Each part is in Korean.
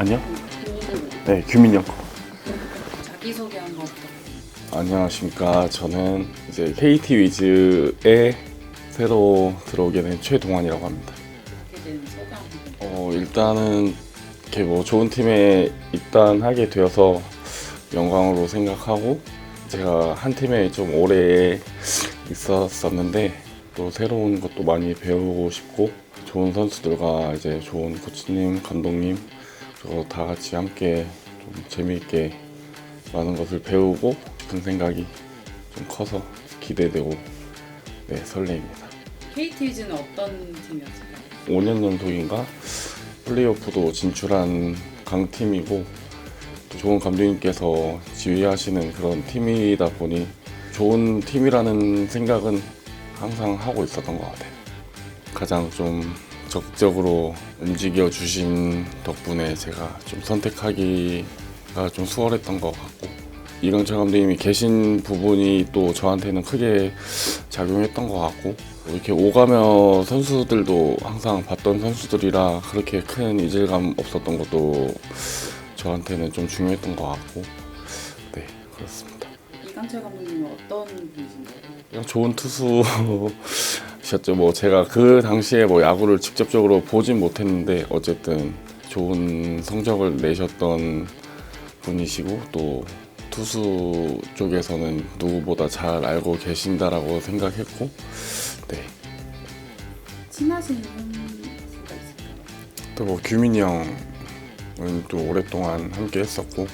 아니요? 네, 규민형. 자기소개 한번 안녕하십니까. 저는 이제 KT 위즈에 새로 들어오게 된 최동환이라고 합니다. 소감 어, 일단은 이렇게 뭐 좋은 팀에 입단하게 되어서 영광으로 생각하고 제가 한 팀에 좀 오래 있었었는데 또 새로운 것도 많이 배우고 싶고 좋은 선수들과 이제 좋은 코치님, 감독님 그리고 다 같이 함께 좀 재미있게 많은 것을 배우고 싶은 생각이 좀 커서 기대되고 네, 설레입니다. KT 위즈는 어떤 팀이었을까요? 5년 연속인가 플레이오프도 진출한 강팀이고 또 좋은 감독님께서 지휘하시는 그런 팀이다 보니 좋은 팀이라는 생각은 항상 하고 있었던 것 같아요. 가장 좀 적극적으로 움직여 주신 덕분에 제가 좀 선택하기가 좀 수월했던 것 같고 이강철 감독님이 계신 부분이 또 저한테는 크게 작용했던 것 같고 이렇게 오가며 선수들도 항상 봤던 선수들이라 그렇게 큰 이질감 없었던 것도 저한테는 좀 중요했던 것 같고 네 그렇습니다. 이강철 감독님은 어떤 분이신가요? 그냥 좋은 투수 셨죠. 뭐 제가 그 당시에 뭐 야구를 직접적으로 보진 못했는데 어쨌든 좋은 성적을 내셨던 분이시고 또 투수 쪽에서는 누구보다 잘 알고 계신다라고 생각했고 네. 친하신 선수가 있을까요? 또 뭐 규민이 형은 또 오랫동안 함께 했었고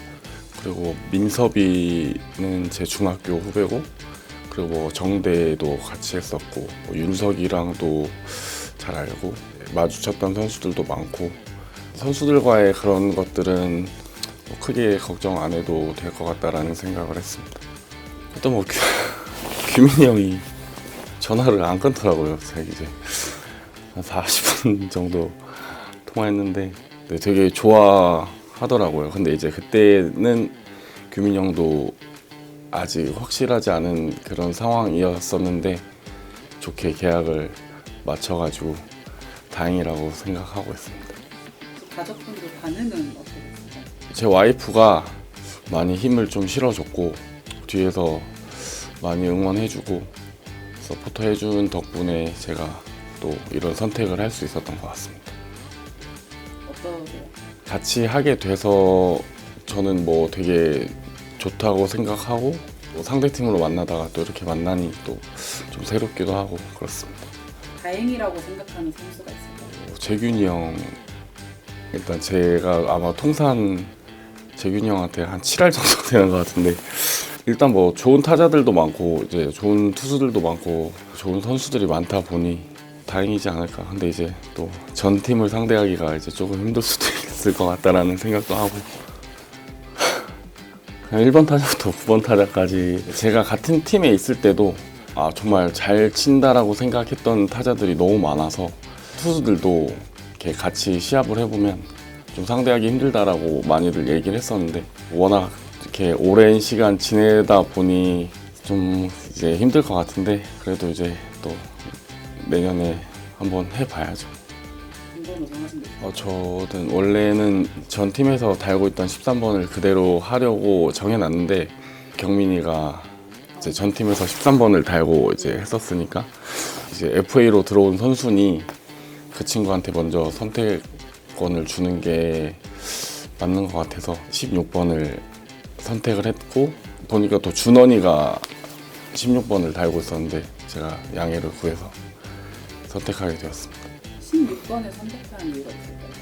그리고 민섭이는 제 중학교 후배고 그리고 뭐 정대도 같이 했었고 뭐 윤석이랑도 잘 알고 마주쳤던 선수들도 많고 선수들과의 그런 것들은 뭐 크게 걱정 안 해도 될 것 같다라는 생각을 했습니다. 또 뭐 규민이 형이 전화를 안 끊더라고요. 제가 이제 한 40분 정도 통화했는데 네, 되게 좋아하더라고요. 근데 이제 그때는 규민 형도 아직 확실하지 않은 그런 상황이었었는데 좋게 계약을 맞춰가지고 다행이라고 생각하고 있습니다. 가족분들 반응은 어떠셨어요? 제 와이프가 많이 힘을 좀 실어줬고 뒤에서 많이 응원해주고 서포터해준 덕분에 제가 또 이런 선택을 할 수 있었던 것 같습니다. 어떠세요? 같이 하게 돼서 저는 뭐 되게 좋다고 생각하고 또 상대 팀으로 만나다가 또 이렇게 만나니 또 좀 새롭기도 하고 그렇습니다. 다행이라고 생각하는 선수가 있을까요? 재균이 형 일단 제가 아마 통산 재균이 형한테 한 7할 정도 되는 것 같은데 일단 뭐 좋은 타자들도 많고 이제 좋은 투수들도 많고 좋은 선수들이 많다 보니 다행이지 않을까. 근데 이제 또 전 팀을 상대하기가 이제 조금 힘들 수도 있을 것 같다라는 생각도 하고 1번 타자부터 9번 타자까지 제가 같은 팀에 있을 때도 아 정말 잘 친다라고 생각했던 타자들이 너무 많아서 투수들도 이렇게 같이 시합을 해보면 좀 상대하기 힘들다라고 많이들 얘기를 했었는데 워낙 이렇게 오랜 시간 지내다 보니 좀 이제 힘들 것 같은데 그래도 이제 또 내년에 한번 해봐야죠. 어, 저는 원래는 전 팀에서 달고 있던 13번을 그대로 하려고 정해놨는데 경민이가 이제 전 팀에서 13번을 달고 이제 했었으니까 이제 FA로 들어온 선수니 그 친구한테 먼저 선택권을 주는 게 맞는 것 같아서 16번을 선택을 했고 보니까 또 준원이가 16번을 달고 있었는데 제가 양해를 구해서 선택하게 되었습니다. 16번을 선택한 이유가 있을까요?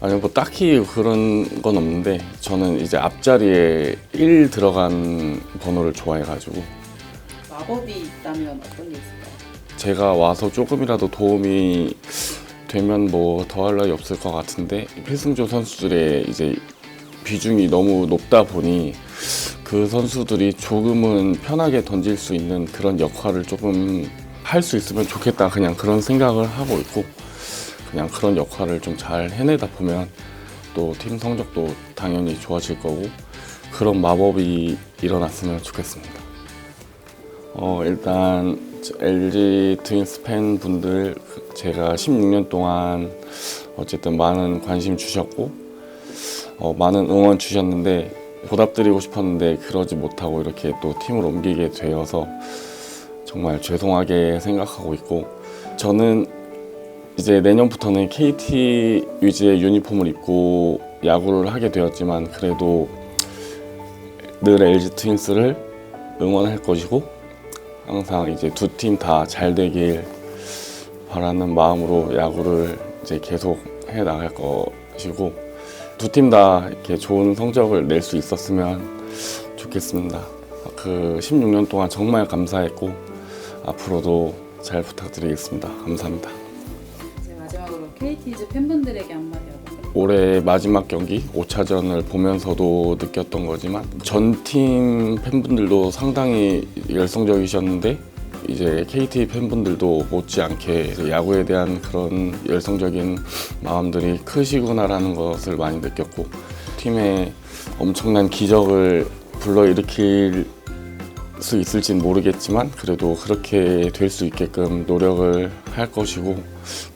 아니 뭐 딱히 그런 건 없는데 저는 이제 앞자리에 1 들어간 번호를 좋아해가지고 마법이 있다면 어떤 게 있을까요? 제가 와서 조금이라도 도움이 되면 뭐 더할 나위 없을 것 같은데 필승조 선수들의 이제 비중이 너무 높다 보니 그 선수들이 조금은 편하게 던질 수 있는 그런 역할을 조금 할 수 있으면 좋겠다 그냥 그런 생각을 하고 있고 그냥 그런 역할을 좀 잘 해내다 보면 또 팀 성적도 당연히 좋아질 거고 그런 마법이 일어났으면 좋겠습니다. 어 일단 LG 트윈스 팬 분들 제가 16년 동안 어쨌든 많은 관심 주셨고 어, 많은 응원 주셨는데 보답드리고 싶었는데 그러지 못하고 이렇게 또 팀을 옮기게 되어서 정말 죄송하게 생각하고 있고 저는 이제 내년부터는 KT 위즈의 유니폼을 입고 야구를 하게 되었지만 그래도 늘 LG 트윈스를 응원할 것이고 항상 이제 두 팀 다 잘 되길 바라는 마음으로 야구를 이제 계속 해 나갈 것이고 두 팀 다 이렇게 좋은 성적을 낼 수 있었으면 좋겠습니다. 그 16년 동안 정말 감사했고 앞으로도 잘 부탁드리겠습니다. 감사합니다. 이제 마지막으로 KT즈 팬분들에게 한마디 하고 올해 마지막 경기 5차전을 보면서도 느꼈던 거지만 전 팀 팬분들도 상당히 열성적이셨는데 이제 KT 팬분들도 못지않게 야구에 대한 그런 열성적인 마음들이 크시구나라는 것을 많이 느꼈고 팀의 엄청난 기적을 불러일으킬 수 있을진 모르겠지만 그래도 그렇게 될 수 있게끔 노력을 할 것이고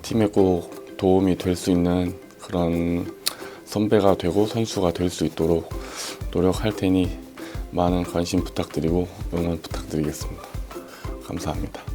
팀에 꼭 도움이 될 수 있는 그런 선배가 되고 선수가 될 수 있도록 노력할 테니 많은 관심 부탁드리고 응원 부탁드리겠습니다. 감사합니다.